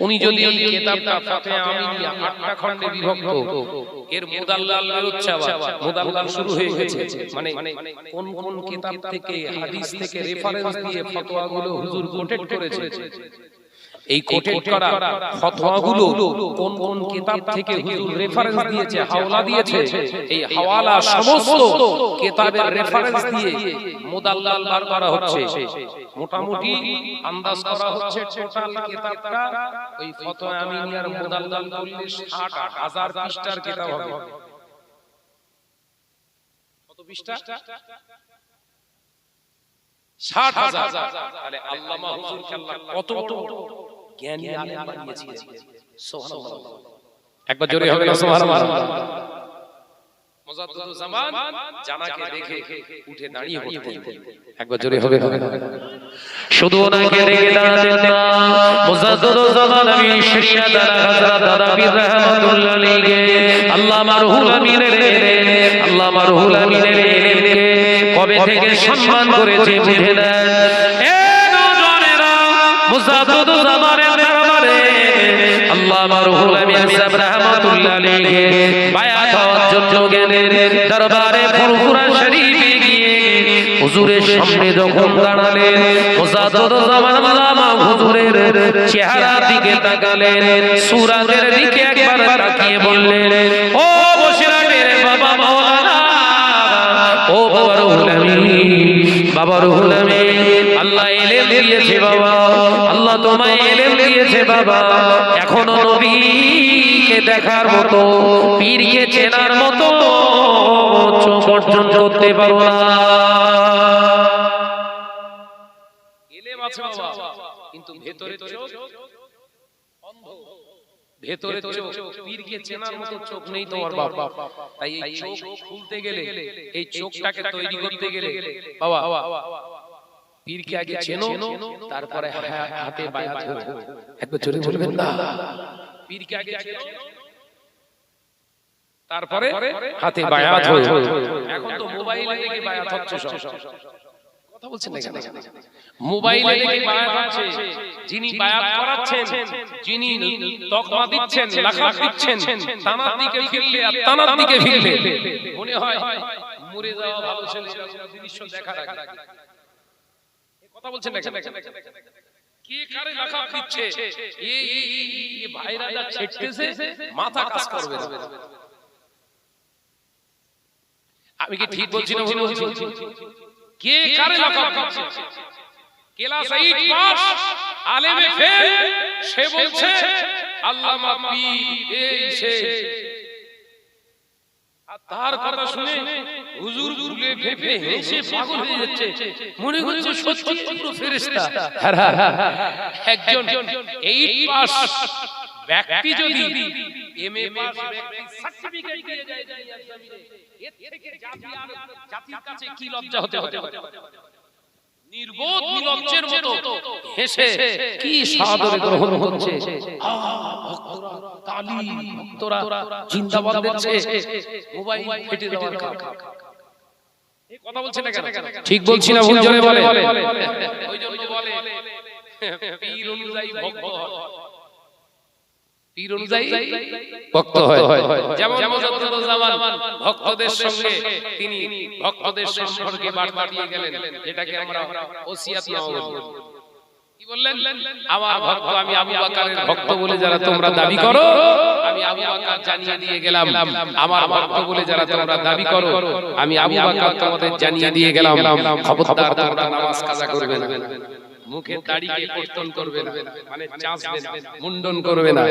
উনি যদি এই কিতাবটা ফাতিহা আমিনিয়া আটটা খণ্ডে বিভক্ত এর মুদাল্লাল মুদাল্লাল শুরু হয়ে গেছে মানে কোন কোন কিতাব থেকে হাদিস থেকে রেফারেন্স দিয়ে ফতোয়াগুলো হুজুর কোটেট করেছে। এই কোটেট করা ফতোয়াগুলো কোন কোন কিতাব থেকে হুজুর রেফারেন্স দিয়েছে হাওলা দিয়েছে এই হাওয়ালা সমস্ত কিতাবের রেফারেন্স দিয়ে মুদাল্লাল বার করা হচ্ছে। মোটামুটি আন্দাজ করা হচ্ছে টোটাল কিতাবটা ওই ফতোয়া আমিনিয়ার মুদাল্লাল করলে 60 হাজার পৃষ্ঠার কিতাব হবে। কত পৃষ্ঠা? ষাট হাজার। তাহলে আল্লামা হুজুরকে আল্লাহ কত জ্ঞানী আলেম বানিয়েছিলেন সুবহানাল্লাহ। একবার জোরে হবে না? সুবহানাল্লাহ। মুজাদ্দিদুজ্জামান জানাকে দেখে উঠে দাঁড়িয়ে পড়তেন। একবার জোরে হবে হবে শুধু ওনাকে রেখে দাঁড়াতেন না মুজাদ্দিদুজ্জামান আমি শিরিয়া দ্বারা হযরত দাদাবীর রাহমাতুল্লাহ আলাইহি আল্লামা রুহুল আমিনের আল্লামা রুহুল আমিনের ইলমকে কবে থেকে সম্মান করেছে বুঝে নেন। এ নওজোয়ানেরা মুজাদ্দিদুজ্জামানের দরবারে আল্লামা রুহুল আমিন সাহেব রাহমাতুল্লাহ আলাইহি বায়াত হওয়ার জন্য গেলেন দরবারে ফুরফুরা শরীফে গিয়ে হুজুরের সামনে যখন দাঁড়ালেন মুজাদ্দিদুজ্জামান আল্লামা হুজুরের চেহারার দিকে তাকালেন সুরাতের দিকে একবার তাকিয়ে বললেন বাবা রুহুল আমিন আল্লাহ এলেম দিয়েছে বাবা। আল্লাহ তোমায় এলেম দিয়েছে বাবা। এখনও নবীকে দেখার মতো পীরকে চেনার মতো চোখ অর্জন করতে পারো না। এলেম আছে বাবা। কিন্তু ভেতরে চোখ। অন্ধ। ভেতরে চোখ পীরকে চেনার মতো চোখ নেই তোমার বাবা। তাই এই চোখ খুলতে গেলে এই চোখটাকে তৈরি করতে গেলে বাবা পীরকে আগে চেনো তারপরে হাতে বায়াত একবার জোরে বলবেন না। পীরকে আগে চেনো। তারপরে হাতে বায়াত এখন তো মোবাইলে দেখে বায়াত হচ্ছে সব। কথা বলছেন না কেন মোবাইলে দেখে বায়াত হচ্ছে যিনি বায়াত করাচ্ছেন যিনি তকমা দিচ্ছেন লাখাত দিচ্ছেন তানার দিকে ফিরলে আর তানার দিকে ফিরলে। মনে হয় মরে যাওয়া ভালো ছিল দৃশ্য আগে। কথা বলছেন না কেন কে কারে লাখাত দিচ্ছে? এই এই- এই- এই ভাইরা যা ছেটতেছে মাথা কাজ করবে না। আমি কি ঠিক বলছি না ভুল বলছি? কে কারে লাকাব দিচ্ছে কেলা সাইদ পাস আলেমে ফেল সে বলছে আল্লামা পীর এই সে তার কথা শুনে হুজুর ভুলে ভেবে হেসে পাগল হয়ে যাচ্ছে। মনে করছে সত্যি পুরো ফেরেশতা। একজন এইট পাস ব্যক্তি যদি এমএ পাস ব্যক্তি সার্টিফিকেট দিয়ে যায় জমিনে এর থেকে জাতির কাছে কি লজ্জা হতে হতে নির্বোধ নিরজ্জের মতো হেসে কি সাদরে গ্রহণ করছে তালি ভক্তরা জিন্দাবাদ দিচ্ছে মোবাইল ফেটে দেওয়ার এই কথা বলছে না কেন? ঠিক বলছি না ভুল বলে। ওই জন্য বলে পীর অনুযায়ী ভক্ত হয় পীর অনুযায়ী ভক্ত হয়। যেমন ভক্তদের সঙ্গে তিনি ভক্তদের সম্পর্কে বার্তা দিয়ে গেলেন যেটাকে আমরা ওসিয়াত নাও বলি। কি বললেন? আমার ভক্ত আমি আবু বকরের ভক্ত বলে যারা তোমরা দাবি করো আমি আবু বকর জানিয়ে দিয়ে গেলাম। আমার ভক্ত বলে যারা তোমরা দাবি করো আমি আবু বকর তোমাদের জানিয়ে দিয়ে গেলাম। খবরদার তোমরা নামাজ কাজা করবে। না মুখে দাড়িকে কর্তন করবে না। মানে চাঁচবে না। মুন্ডন করবে না।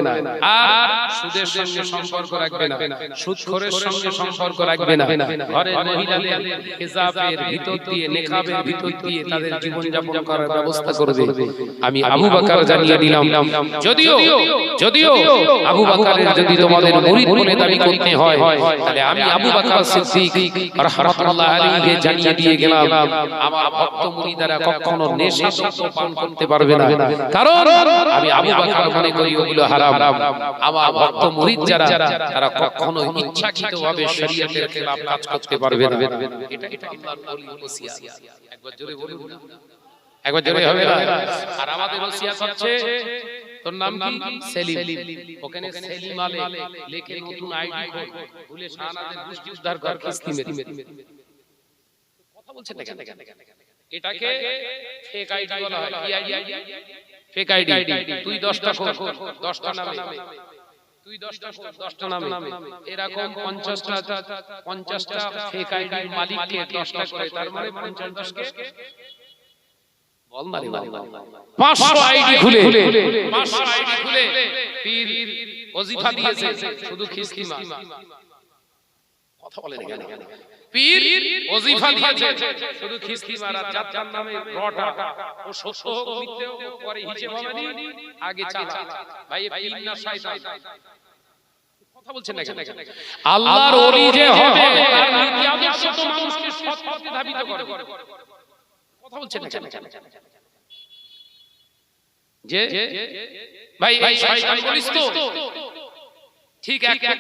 আর সুদের সঙ্গে সম্পর্ক রাখবে না। সুদখোরের সঙ্গে সম্পর্ক রাখবে না। ঘরের মহিলাদের হিজাবের ভিতর দিয়ে নেকাবের ভিতর দিয়ে তাদের জীবন যাপন করার ব্যবস্থা করবে আমি আবু বকর জানিয়ে দিলাম যদিও যদিও আবু বকরের যদি তোমাদের মুরিদ বলে দাবি করতে হয় তাহলে আমি আবু বকর সিদ্দিক রাহমাতুল্লাহ আলাইহি জানিয়ে দিয়ে গেলাম। আমার ভক্ত মুরিদারা কখনো নেশা পান করতে পারবে না। কারণ আমি আবু বকর মনে করি ওগুলো হারাম। আমার ভক্ত মুরিদ যারা তারা কখনো ইচ্ছাকৃতভাবে শরীয়তের খেলাফ কাজ করতে পারবে না। এটা এটা আল্লাহর ওসিয়াত একবার জোরে বলুন। একবার জোরে হবে না? আর আমাদের ওসিয়াত হচ্ছে তোর নাম কি? সেলিম। ওখানে সেলিম আলে লেখে নতুন আইডি খোল ভুলে শাহনাদের দৃষ্টি উদ্ধার কর কিস্তি মেরে। কথা বলছেন না কেন এটাকে ফেক আইডি বলা হয়। কি আইডি ফেক আইডি তুই 10টা খোল। 10টা নামে। তুই 10টা খোল। 10টা নামে। এরকম 50টা 50টা ফেক আইডির মালিককে 10টা করে। তার মানে 50 কে বল মারি মারি। 500 আইডি খুলে। 500 আইডি খুলে। পীর ওজিফা দিয়েছে। শুধু খিস্তিমা কথা বলে না কেন? পীর ওজিফা দিয়েছে। শুধু খিস্তিমা আর যাত্রার নামে রটা। ও সত্য হোক মিথ্যে হোক পরে হিসেব হবে নি আগে চালা। ভাই পীর না শয়তান? কথা বলছেন না কেন? আল্লাহর ওলি যে হবে তার নীতি আদর্শ তো মানুষকে সৎ পথে ধাবিত করে। কথা বলছেন না কেন? যে ভাই ভাই শয়তান বলিস তো। ঠিক এক এক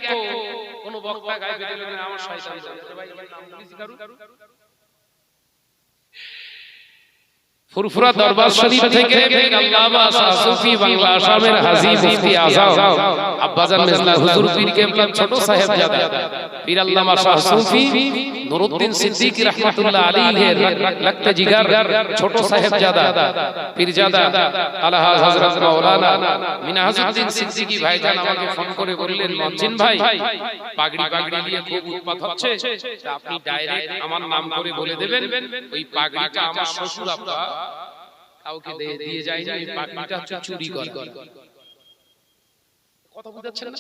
কোন বক্তা গায়ে বেঁধে দিলেন আমার শয়তান ভাই নাম বলিস কারু ফুরফুরা দরবার শরীফ থেকে আল্লামা সাসুফি বাংলা আসামের হাজী মুফতি আযম আব্বাজান মেজলা হুজুর পীর কেবলা ছোট সাহেব জাদা। পীর আল্লামা শাহ সুফি নুরউদ্দিন সিদ্দিকী রাহমাতুল্লাহ আলাইহির লাগতে জিগার ছোট সাহেব জাদা পীরজাদা আলা হযরত মাওলানা মিনহাজউদ্দিন সিদ্দিকী ভাইজান আমাকে ফোন করে বললেন মঞ্জিন ভাই পাগড়ি পাগড়ি নিয়ে খুব উৎপাত হচ্ছে আপনি ডাইরেক্ট আমার নাম করে বলে দেবেন ওই পাগড়িটা আমার শ্বশুর আব্বা কাউকে দিয়ে দিয়ে যায়নি পাগড়িটা চুরি করা। কথা বুঝাচ্ছেন না?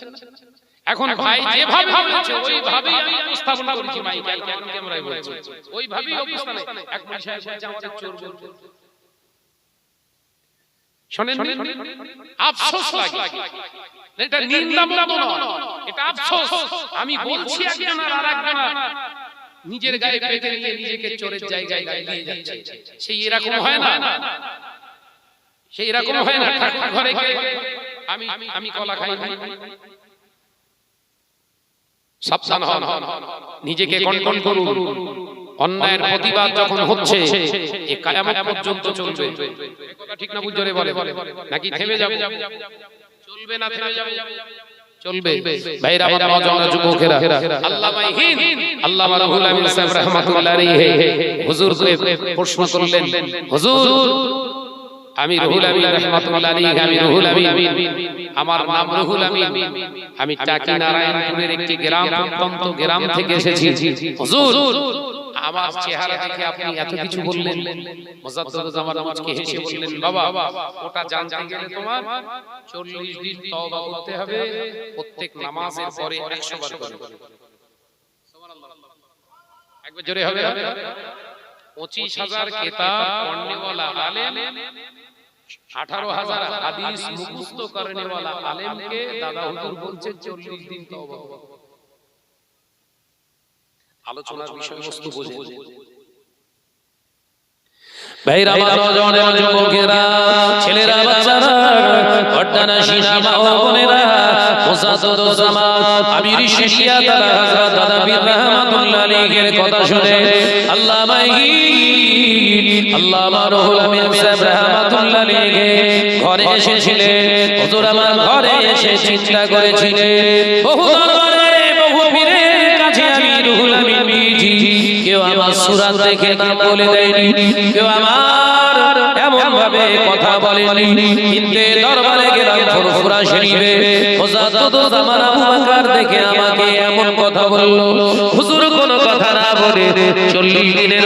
এখন ভাই যেভাবে বলেছে ওইভাবেই আমি উপস্থাপন করেছি মাইকে এখন ক্যামেরায় বলছি। ওইভাবেই অবস্থানে এক সাহেব বলছে আমাদের চোর বলছে। শোনেন আফসোস লাগে। এটা নিন্দা মতো নয়। এটা আফসোস। আমি বলছি একজন আর আরেকজন নিজের গায়ে পেতে নিয়ে নিজেকে চোরের জায়গায় নিয়ে যাচ্ছে। সেই এরকম হয় না। সেই এরকম হয় না। ঠাকুর ঘরে গিয়ে আমি আমি কলা খাই। সাবধান হন। নিজেকে কন্ট্রোল করুন। অন্যায়ের প্রতিবাদ যখন হচ্ছে এ কিয়ামত পর্যন্ত চলবে। কথা ঠিক না বুঝরে বলে। নাকি থেমে যাবে? চলবে না থেমে যাবে? চলবে। ভাইরা আমার নওজওয়ান যুবকেরা। আল্লামা হিন্দ আল্লামা রুহুল আমিন সাহেব রাহমাতুল্লাহ আলাইহি। হুজুরকে প্রশ্ন করলেন। হুজুর আমি রুহুল আমিন রাহমাতুল্লাহ আলাইহি আমি রুহুল আমিন। আমার নাম রুহুল আমিন। আমি টাকি নারায়ণপুরের একটি গ্রাম প্রত্যন্ত গ্রাম থেকে এসেছি। হুজুর আমার চেহারা দেখে আপনি এত কিছু বললেন। মুজাদ্দিদ জামান আমাকে হেসে বললেন বাবা ওটা জানতে গেলে তোমার 40 দিন তওবা করতে হবে। প্রত্যেক নামাজের পরে 100 বার করে। সুবহানাল্লাহ। একবার জোরে হবে পঁচিশ হাজার কেতাব পড়নেওয়ালা আলেম আঠারো হাজার হাদিস মুখস্থ করনেওয়ালা আলেমকে দাদা হুজুর বলছে চল্লিশ দিন তওবা। আলোচনার বিষয়বস্তু বোঝে। ভাইরা আমার নজওয়ান যুবকেরা ছেলেরা বাচ্চারা অড্ডানা শিনা মা ও বোনেরা মুসাদদ জামাত আমির শিশিয়া হযরত দাদা পীর রহমাতুল্লাহ আলাইহির কথা শুনে। আল্লাহ আল্লাহ আমিন সাহেব। রহমাতুল্লাহ আলাইহি ঘরে এসেছিলেন। হুজুর আমার ঘরে এসে চিন্তা করেছিলেন। বহু দরবারে, বহু পীরের কাছে আমি রুহুল আমিন বিজি কেউ আমার সুরাত দেখে নাম বলে দেয়নি। কেউ আমার এমন ভাবে কথা বলেনি। হিন্দে দরবারে গেলাম, ফুরফুরা শরীফে। মুজাদ্দিদ আমার আবু বকর দেখে আমাকে এমন কথা বলল। হুজুর কোন কথা না বলে চল্লিশ দিনের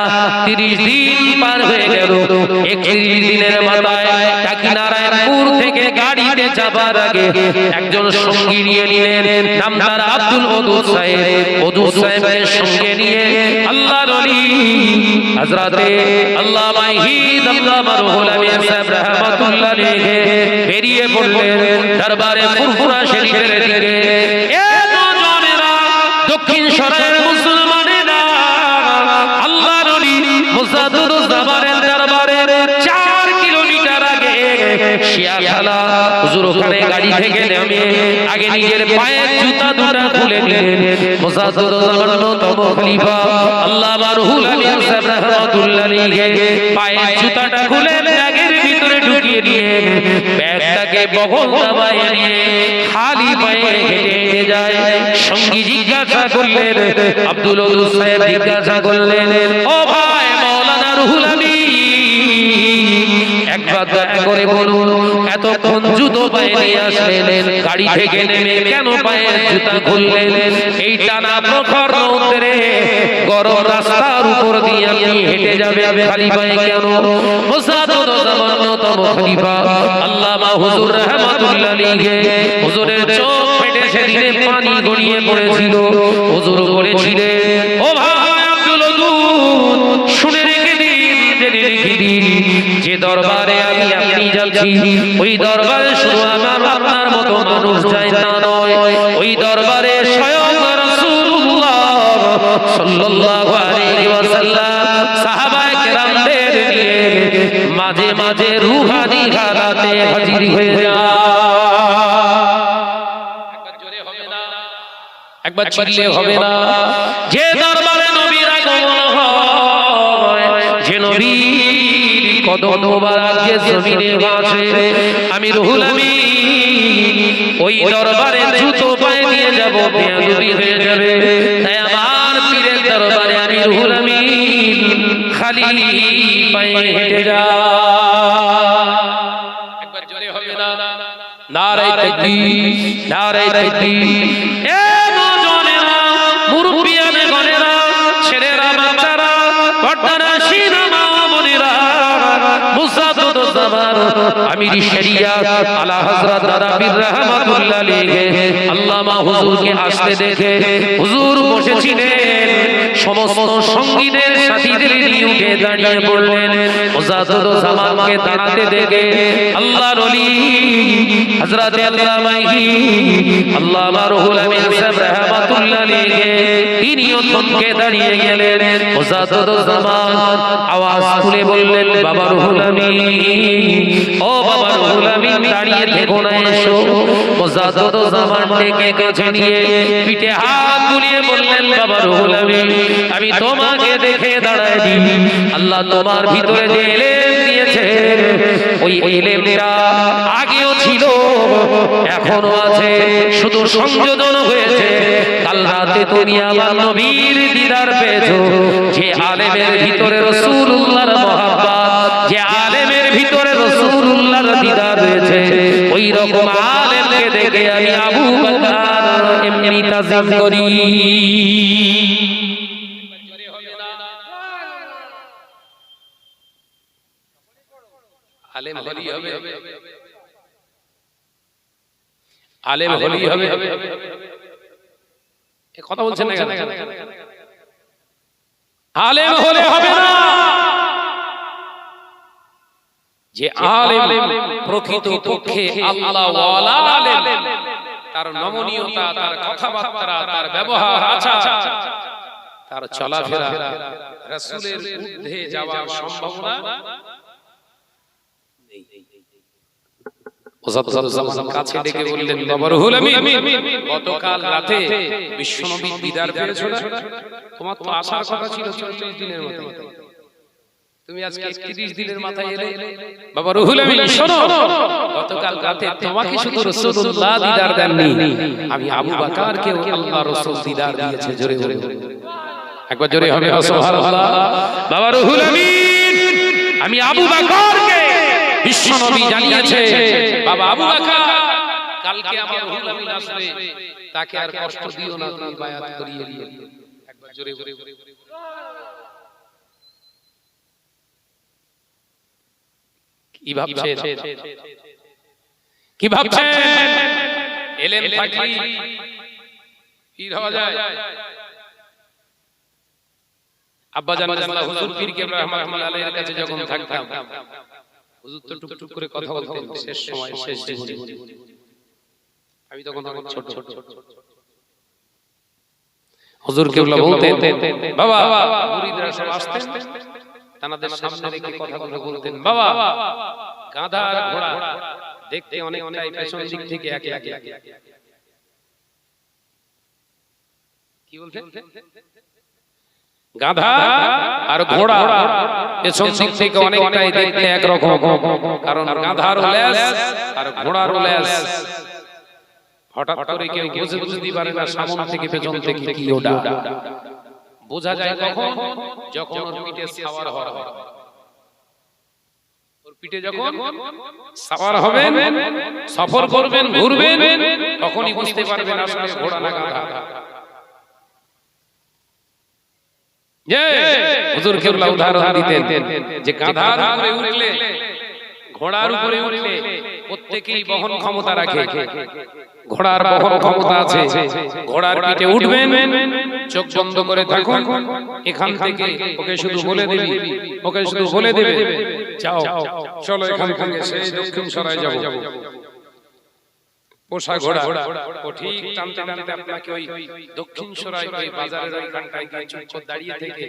তিরিশ দিন পার হয়ে গেল। একত্রিশ দিনের মাথায় থেকে গাড়িতে যাবার আগে একজন সঙ্গী নিয়ে নিলেন, নাম তার আব্দুল সঙ্গে নিয়ে আল্লাহ বেরিয়ে পড়লেন, দরবারে ফুরফুরা শরীফের দিকে। হুজুর ওখানে গাড়ি থেকে নেমে আগে নিজের পায়ের জুতা দুটা খুলে নিলেন। মুসাদুর জামানের তম খলিফা আল্লাহ মারহুল আমিন সাহেব রাহমাতুল্লাহ আলাইহি পায়ের জুতাটা খুলে ব্যাগের ভিতরে ঢুকিয়ে দিয়ে ব্যাগটাকে বগল দাবায় নিয়ে খালি পায়ে হেঁটে যায়। সঙ্গী জিজ্ঞাসা করলেন, আব্দুল সাহেব জিজ্ঞাসা করলেন, ও ভাই, মাওলানা রুহুল একবার দয়া করে বলুন, এতক্ষণ জুতো পায়ে নিয়ে আসলেন, গাড়ি থেকে নেমে কেন পায়ের জুতা খুললেন? এই টানা প্রখর রৌদ্রে গরম রাস্তার উপর দিয়ে আপনি হেঁটে যাবে খালি পায়ে কেন মুসাদুদ খলিফা, আল্লামা হুজুর রহমাতুল্লাহ আলাইহি। হুজুরের চোখ ফেটে সেদিনে পানি গড়িয়ে পড়েছিল। হুজুর বলেছিলেন, ও ভাই দরবারে আমি আপনি যাচ্ছি। ওই দরবারে শুধু আমার আপনার মতো মানুষ যায় তা নয়। ওই দরবারে স্বয়ং রাসূলুল্লাহ সাল্লাল্লাহু আলাইহি ওয়াসাল্লাম সাহাবায়ে কেরামদের মাঝে মাঝে রুহানি হালাতে হাজির হয়ে যায়। একবার চিল্লে হবে না। যে কদম মোবারক জমিনে আছে আমি রুহুল আমি ওই দরবারে জুতো পায়ে নিয়ে যাব, বেয়াদবি হয়ে যাবে। তাই আমার পীরের দরবারে আমি রুহুল আমি খালি পায়ে হেঁটে যা। একবার জোরে হবে না? নারাই তাকবীর নারাই তাকবীর। এ নজনেরা মুরব্বিয়ানে জামান আমির শরিয়াত আলা হযরত দাদা পীর রহমাতুল্লাহ আলাইহি আল্লামা হুজুরকে আসতে দেখে হুজুর বসেছিলেন সমস্ত সঙ্গীদের সাথীদের নিয়ে উঠে দাঁড়িয়ে পড়লেন। মুসাদুদ জামানকে দাঁড়াতে দেখে আল্লাহর ওলি হযরত আল্লামাহি আল্লামা রুহুল আমিন সাহেব রাহমাতুল্লাহ আলাইহি তিনিও থমকে দাঁড়িয়ে গেলেন। মুসাদুদ জামান আওয়াজ তুলে বললেন বাবা রুহুল আমিন। ও বাবা রুহুল আমিন দাঁড়িয়ে থেকো না এসো। জামান কাছে নিয়ে পিঠে হাত বললেন, বাবা রুহুল আমিন আমি তোমাকে দেখে দাঁড়াই আল্লাহ তোমার ভিতরে যে এলেম দিয়েছে, ওই আগেও ছিল, এখনও আছে, শুধু সংযোজন হয়েছে। কাল রাতে তুমি আমার নবীর দিদার পেয়েছ। যে আলেমের ভিতরে রাসূলুল্লাহর মহব্বত, যে আলেমের ভিতরে রাসূলুল্লাহর দিদার রয়েছে। ওই রকম আলেমকে দেখে আমি আবু বকর এমনি তাজিম করি। আলেম হলি হবে। আলেম হলি হবে। কথা বলছেন না আলেম হলে হবে না। যে আলেম প্রকৃত পক্ষে আল্লাহ ওয়ালা আলেম। তার নমনীয়তা তার কথাবার্তা তার ব্যবহার আচার তার চলাফেরা রাসূলের ঊর্ধ্বে যাওয়ার সম্ভাবনা কাছে ডেকে বললেন বাবা গতকাল রাতে বিশ্বনবী দিদার পেয়েছ তোমার তো আসার কথা ছিল 40 দিনের মতো। তুমি আজকে 31 দিনের মাথায় এলে? বাবা রুহুল আমিন শোনো। গতকাল রাতে তোমাকে শুধু রাসূলুল্লাহ দিদার দেননি। আমি আবু বকরকে আল্লাহ রাসূল দিদার দিয়েছে জোরে জোরে একবার জোরে হবে সুবহানাল্লাহ। বাবা রুহুল আমিন আমি আবু বকরকে বিশ্ব নবী জানিয়েছে। বাবা আবু বকর কালকে আমার রুহুল আমিন আসবে। তাকে আর কষ্ট দিও না তুমি বায়াত করিয়ে দিও। একবার জোরে জোরে। কি ভাবছেন? কি ভাবছেন? এলেম থাকলে পীর হওয়া যায়। আব্বা জান আল্লাহ হুজুর পীর কেবলা রহমাতুল্লাহ আলাইহির কাছে যখন থাকতাম। হুজুর তো টুক টুক করে কথা বলতেন শেষ সময় শেষ জীবনে। আমি তখন তখন ছোট। ছোট। হুজুর কেবলা বলতেন বাবা মুরিদরা সব আসতেন? তানাদের সামনে রেখে কথাগুলো বলতেন বাবা গাধা আর ঘোড়া দেখতে অনেকটাই পেছন দিক থেকে একে একে কি বলছেন গাধা আর ঘোড়া পেছন দিক থেকে অনেকটাই দেখতে একরকম কারণ গাধার লেজ আর ঘোড়ার লেজ হঠাৎ করে কেউ বুঝে বুঝতে পারে না সামনে থেকে পেছন থেকে কি ওটা বোঝা যায় কখন যখন ওর পিঠে সাওয়ার হওয়া হয়। ওর পিঠে যখন সাওয়ার হবেন সফর করবেন ঘুরবেন তখনই বুঝতে পারবেন আসলে ঘোড়া না গাধা। হুজুর কেবলা উদাহরণ দিতেন যে গাধার উপরে উঠলে ঘোড়ার উপরে উঠলে প্রত্যেকেই বহন ক্ষমতা রাখে। ঘোড়ার বহন ক্ষমতা আছে। ঘোড়ার পিঠে উঠবেন চোখ বন্ধ করে থাকুন এখান থেকে ওকে শুধু বলে দিবি। ওকে শুধু বলে দেবে। যাও। চলো এখান থেকে সেই দক্ষিণ সরাই যাব। পোষা ঘোড়া। ও ঠিক টানতে টানতে আপনাকে ওই দক্ষিণ সরাই ওই বাজারের ওইখানটায় গিয়ে চুপ দাঁড়িয়ে থেকে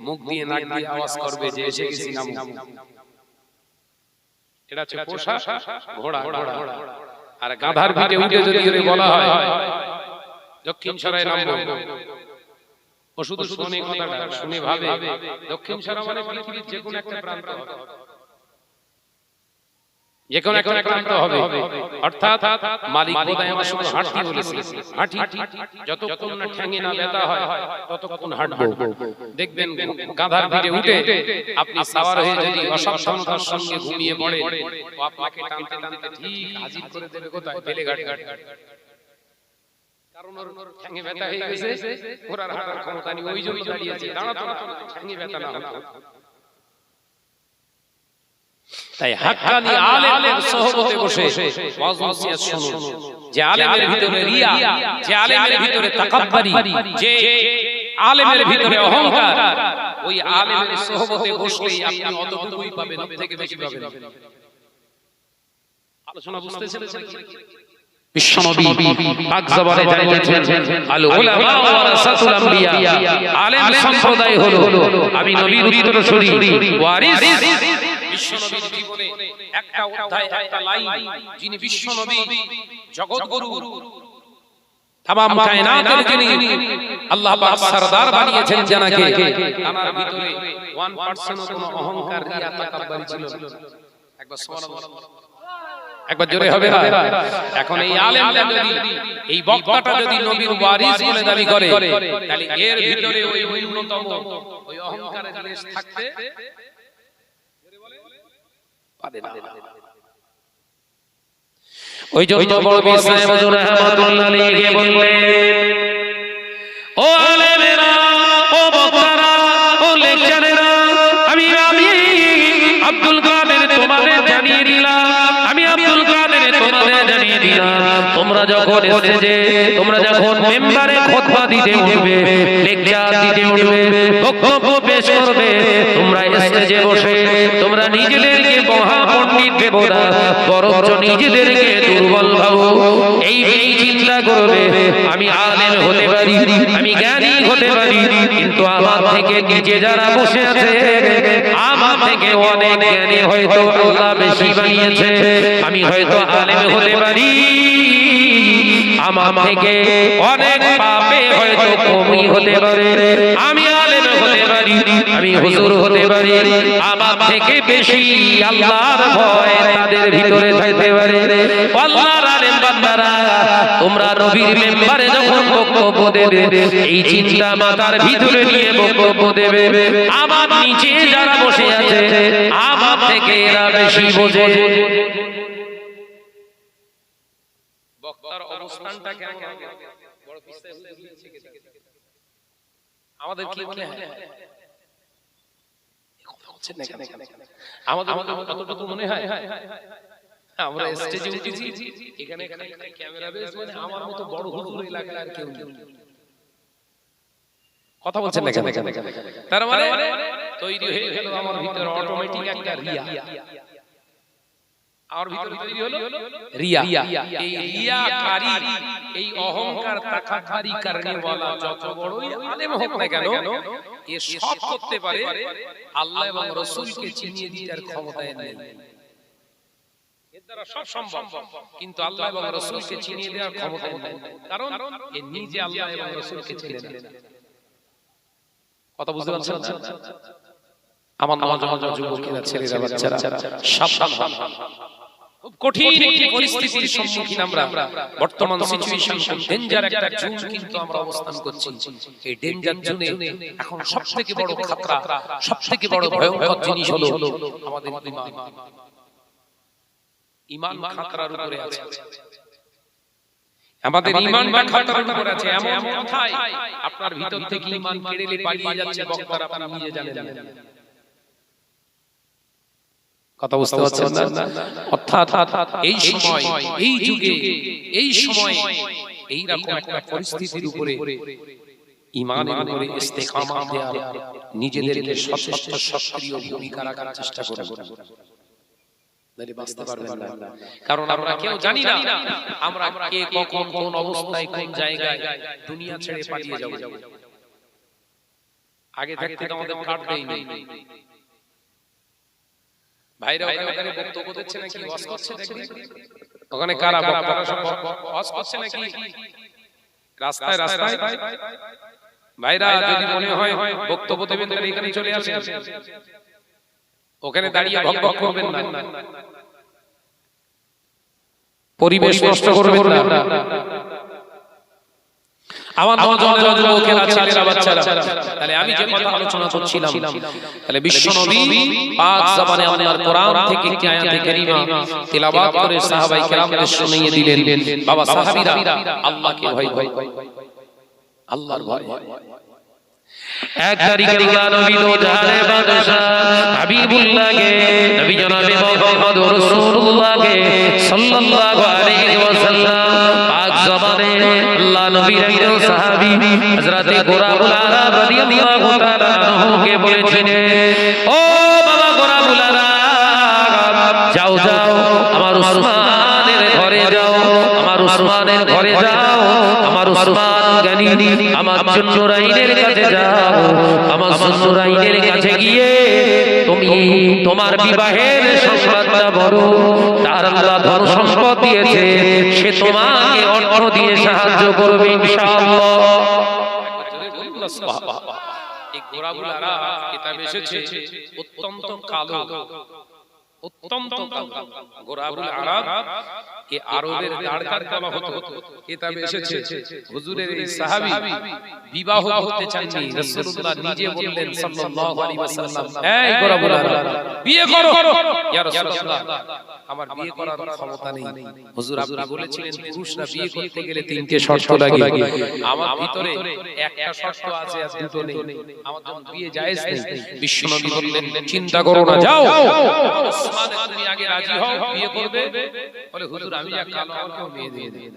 মুখ দিয়ে নাক দিয়ে আওয়াজ করবে যে এসে গেছি নামো এটা হচ্ছে পোষা ঘোড়া ঘোড়া আর গাধার পিঠে উঠে যদি বলা হয় দক্ষিণ সরাই নামবো ও শুধু শুনে কথাটা শুনে ভাবে দক্ষিণ সরা মানে পৃথিবীর যে কোনো একটা প্রান্ত। হবে যে কোনো একটা প্রান্ত হবে। অর্থাৎ মালিক বোধহয় আমার শুধু হাঁটতে বলেছে হাঁটি যতক্ষণ না ঠ্যাঙে না ব্যথা হয় ততক্ষণ হাঁটবো দেখবেন গাধার পিঠে উঠে আপনি সাওয়ার হয়ে যদি অসাবধানতার সঙ্গে ঘুমিয়ে পড়ে ও আপনাকে টানতে টানতে ঠিক হাজির করে দেবে কোথায়? বেলে ঘাটে কারণ ওর ঠ্যাঙে ব্যথা হয়ে গেছে ওর আর হাঁটার ক্ষমতা নেই ওই জন্য দাঁড়িয়েছে দাঁড়াতো না ঠ্যাঙে ব্যথা না হতো তাই হাক্কানি আলেমের সোহবতে বসে ওয়াজ নসিহত শুনুন। যে আলেমের ভিতরে রিয়া, যে আলেমের ভিতরে তাকাব্বুরি, যে আলেমের ভিতরে অহংকার, ওই আলেমের সোহবতে বসলেই আপনি অতটুকুই পাবেন থেকে বেশি পাবেন। আলোচনা বুঝতেছেন আমি নবীর বিশ্বনবীর জীবনে একটা অধ্যায়, একটা লাইন যিনি বিশ্বনবী, জগৎগুরু, তামাম কায়নাতের যিনি আল্লাহ পাক সরদার বানিয়েছেন জানাকে আমার ভিতরে 1% কোনো অহংকার রিয়া তাকাব্বুরি ছিল একবার হবে এখন এই আলেমটা যদি এই বক্তাটা যদি নবীর ওয়ারিস বলে দাবি করে, তাহলে এর ভিতরে ওই ন্যূনতম থাকতে পারে না। ওই জন্য বড় বিস্ময় হুজুর রহমাতুল্লাহ আলাইহি বললেন ও আলেমেরা ও বক্তারা ও লেকচারেরা আমি আমি আব্দুল কাদের তোমাদের জানিয়ে দিলাম আমি আব্দুল কাদের তোমাদের জানিয়ে দিলাম। তোমরা যখন স্টেজে তোমরা যখন মেম্বারে খুতবা দিতে উঠবে লেকচার দিতে উঠবে বক্তব্য পেশ করবে তোমরা স্টেজে বসে তোমরা নিজেদেরকে মহা ভেবো না বরঞ্চ নিজেদেরকে দুর্বল ভাবো। এই এই চিন্তা করবে আমি আলেম হতে পারি আমি জ্ঞানী হতে পারি কিন্তু আমার থেকে নিচে যারা বসে আছে আমার থেকে অনেক জ্ঞানী হয়তো আল্লাহ বেশি বানিয়েছে। আমি হয়তো আলেম হতে পারি। আমার থেকে অনেক পাপে হয়তো কমই হতে পারে। আমি আলেম হতে থেকে বেশি আল্লাহর ভিতরে থাকতে পারে। আল্লাহর তোমরা নবীর মেম্বারে যখন বক্তব্য দেবে, এই চিন্তা মাথার ভিতরে নিয়ে বক্তব্য দেবে। আমার নিচে যারা বসে আছে, আমার থেকে এরা বেশি বোঝে। বক্তার অবস্থানটা কেমন আমাদের কি মনে হয়? কথা হচ্ছে না কেন? আমাদের কতটুকু মনে হয়? আমরা স্টেজে উঠেছি এখানে এখানে ক্যামেরা বেস মানে আমার মতো বড় হুজুর এলাকায় আর কেউ কথা বলছেন না কেন? তার মানে তৈরি হয়ে গেল আমার ভিতরে অটোমেটিক একটা রিয়া। আমার ভিতরে তৈরি হলো রিয়া। এই রিয়াকারী। এই অহংকার তাকাতারি করনে वाला যত বড়ই আলেম হোক না কেন, এ সব করতে পারে আল্লাহ এবং রাসূলকে চিনিয়ে দিতে নেই সব সম্ভব, কিন্তু আল্লাহ এবং চিনিয়ে দেওয়ার ক্ষমতা নেই কারণ এ নিজে আল্লাহ এবং চেনে না। কথা বুঝতে পারছেন? আমার নওজোয়ান যুবকেরা, ছেলেরা সাবধান হন। খুব কঠিন একটি পরিস্থিতির সম্মুখীন আমরা। বর্তমান সিচুয়েশন ডেঞ্জার একটা জোন কিন্তু আমরা অবস্থান করছি। এই ডেঞ্জার জোনে এখন সবথেকে বড় খাতরা সবথেকে বড় ভয়ঙ্কর জিনিস হলো আমাদের ঈমান ঈমান খাতরার উপরে আছে। আমাদের ঈমানটা খাতরার উপরে আছে। এমন কথাই আপনার ভিতর থেকে ঈমান কেড়ে নিয়ে পালিয়ে যাচ্ছে বক্তারা আপনি নিজে জানেন। না কথা বুঝতে পারছেন না? অর্থাৎ এই সময় এই যুগে এই সময় এই রকম একটা পরিস্থিতির উপরে ইমানের উপরে ইস্তেকামাত দেওয়া নিজেদেরকে সচেষ্ট সক্রিয় ভূমিকা রাখার চেষ্টা করব কারণ আমরা কেউ জানি না আমরা কে কখন কোন অবস্থায় কোন জায়গায় দুনিয়া ছেড়ে পালিয়ে যাব। আগে থাকতে আমাদের কার্ড দেয়নি ভাইরা ওখানে ওখানে বক্তব্য দিচ্ছে নাকি? ওয়াজ করছে দেখি। ওখানে কারা বক্তারা সব ওয়াজ করছে নাকি? রাস্তায় রাস্তায় ভাইরা যদি মনে হয় বক্তব্য দেবেন তাহলে এখানে চলে আসেন। ওখানে দাঁড়িয়ে ভক ভক করবেন না। পরিবেশ নষ্ট করবেন না। আমার নজনের যুবকেরা ছেলেরা বাচ্চারা। তাহলে আমি যে কথা আলোচনা করছিলাম তাহলে বিশ্ব নবী পাক জবানে আল্লাহর কোরআন থেকে একটি আয়াতে কারীমা তেলাওয়াত করে সাহাবায়ে কেরামদের শুনিয়ে দিলেন। বাবা সাহাবীরা আল্লাহকে ভয় ভয় আল্লাহর ভয় এক তারিখে আল্লাহ নবী তো জানে বাদশাহ হাবিবুল্লাহকে নবী জনাবে মুহাম্মদ রাসূলুল্লাহকে সাল্লাল্লাহু আলাইহি ওয়াসাল্লাম নবীর একজন সাহাবী। হযরতে গোরাবুল আলা রাদিয়াল্লাহু তাআলা আনহুকে বলেছিলেন ও বাবা গোরাবুল আলা যাও যাও আমার উসমানের ঘরে যাও আমার উসমানের ঘরে যাও আমার উসমান জ্ঞানী আমার জন্য কাছে যাও আমার জন্য কাছে গিয়ে তুমি তোমার বিবাহের সংবাদটা বড়, তার আল্লাহ ধন সম্পদ দিয়েছে, সে তোমাকে অর্থ দিয়ে সাহায্য করবে ইনশাআল্লাহ। এই গোড়াগুলারা কিতাবে এসেছে, অত্যন্ত কালো। অত্যন্ত গোরাবুল আরব এ আরবের দাঁড়কার বলা হতো। কিতাবে এসেছে হুজুরের এই সাহাবী বিবাহ করতে চাননি। রাসূলুল্লাহ নিজে বললেন সাল্লাল্লাহু আলাইহি ওয়াসাল্লাম এই গোরাবুল আরব বিয়ে করো। ইয়া রাসূলুল্লাহ আমার বিয়ে করার ক্ষমতা নেই। হুজুর আপনি বলেছিলেন পুরুষরা বিয়ে করতে গেলে তিনটে শর্ত লাগে। আমার ভিতরে একটা শর্ত আছে আর দুটো নেই। আমার জন্য বিয়ে জায়েজ নেই বিশ্বনবী বললেন চিন্তা করো না যাও তুমি আগে রাজি হও বিয়ে করবে। বলে হুজুর আমি যা কালো আমাকে মেয়ে দিয়ে দিন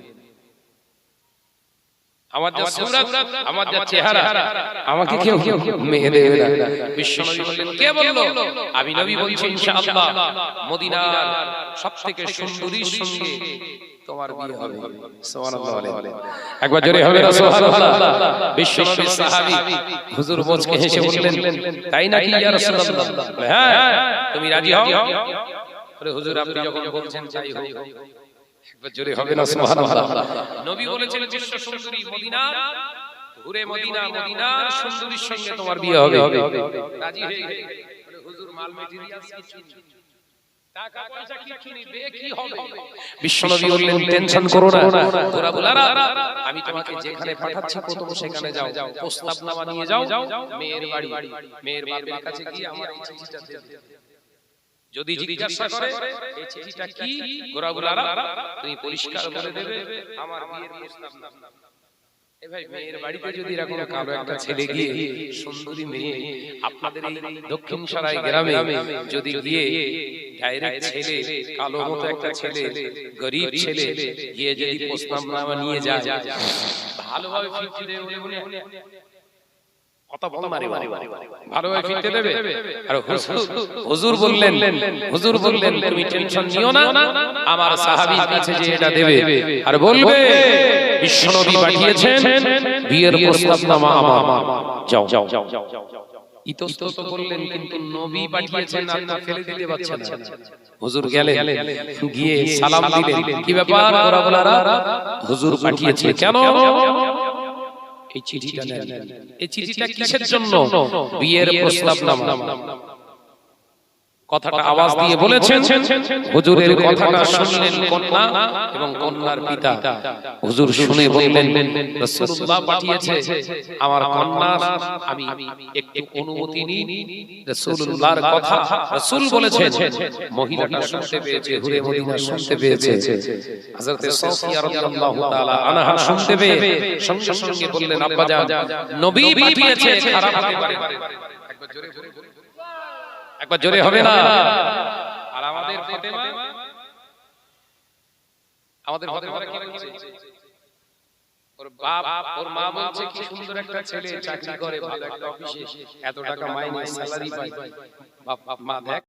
আমার যা সুরত আমার যা চেহারা আমাকে কেউ কেউ মেয়ে দেবে না। বিশ্বনবী বললেন কে বলল? আমি নবী বলছি ইনশাআল্লাহ। মদিনার সবথেকে সুন্দরীর সঙ্গে তোমার বিয়ে হবে। সুবহানাল্লাহ। একবার জোরে হবে না সুবহানাল্লাহ। বিশ্বনবী সাহাবী হুজুর মুচকে হেসে বললেন তাই নাকি ইয়া রাসূলুল্লাহ? হ্যাঁ। তুমি রাজি হও? আরে হুজুর আপনি যখন বলছেন তাই হোক। একবার জোরে হবে না সুবহানাল্লাহ। নবী বলেছেন বিশ্ব সুন্দরী মদিনা ঘুরে মদিনা মদিনার সুন্দরীর সঙ্গে তোমার বিয়ে হবে। রাজি হয়ে গেলে। হুজুর মাল মেটেরিয়াল টাকা পয়সা কিচ্ছু নেই বে কি হবে? বিশ্বনবী বললেন টেনশন করো না। তোরা বলারা আমি তোমাকে যেখানে পাঠাচ্ছি প্রথম সেখানে যাও। প্রস্তাবনামা নিয়ে যাও। মেয়ের বাড়ি। মেয়ের বাবার কাছে গিয়ে আমার এই চিঠিটা দে যদি জিজ্ঞাসা করে এই চিঠিটা কি? তুমি পরিষ্কার বলে দেবে আমার বিয়ের প্রস্তাব না এ ভাই মেয়ের বাড়িতে যদি এরকম কারও একটা ছেলে গিয়ে সুন্দরী মেয়ে আপনাদের এই দক্ষিণ সরাই গ্রামে যদি গিয়ে ডাইরেক্ট ছেলে কালো মতো একটা ছেলে গরিব ছেলে গিয়ে যদি প্রস্তাবনামা নিয়ে যায় ভালোভাবে ফিরতে দেবে বলে? কথা বল মারে মারে ভালোভাবে ফিরতে দেবে? আর হুজুর হুজুর বললেন হুজুর বললেন তুমি টেনশন নিও না আমার সাহাবীর কাছে যে এটা দেবে। আর বলবে বিশ্বনবী পাঠিয়েছেন বিয়ের প্রস্তাবনামা আমার। যাও। যাও ইতস্তত বললেন কিন্তু নবী পাঠিয়েছেন আপনার ফেলে দিতে পারছেন না। হুজুর গেলেন গিয়ে সালাম দিলেন। কি ব্যাপার ওরা বলারা? হুজুর পাঠিয়েছে কেন? এই চিঠিটা নেন। এই চিঠিটা কিসের জন্য? বিয়ের প্রস্তাবনামা কথাটা আওয়াজ দিয়ে বলেছেন হুজুরের কথাটা শুনলেন কন্যা এবং কন্যার পিতা। হুজুর শুনে বললেন রাসূলুল্লাহ পাঠিয়েছে আমার কন্যা আমি একটু অনুমতি নিই। রাসূলুল্লাহর কথা রাসূল বলেছেন। মহিলাটা শুনতে পেয়েছে হুরে মদিনা শুনতে পেয়েছে। হযরতে সাফিয়া রাদিয়াল্লাহু তাআলা আনহা শুনতে পেয়ে সঙ্গে সঙ্গে বললেন আব্বা জান নবী পাঠিয়েছে খারাপ হতে পারে একবার জোরে একবার জোরে হবে না? আর আমাদের ফাতেমা? আমাদের ফাতেমা কি বলছে? ওর বাপ ওর মা বলছে কি সুন্দর একটা ছেলে চাকরি করে ভালো একটা অফিসে এত টাকা মাইনে স্যালারি পায় বাপ বাপ মা দেখ।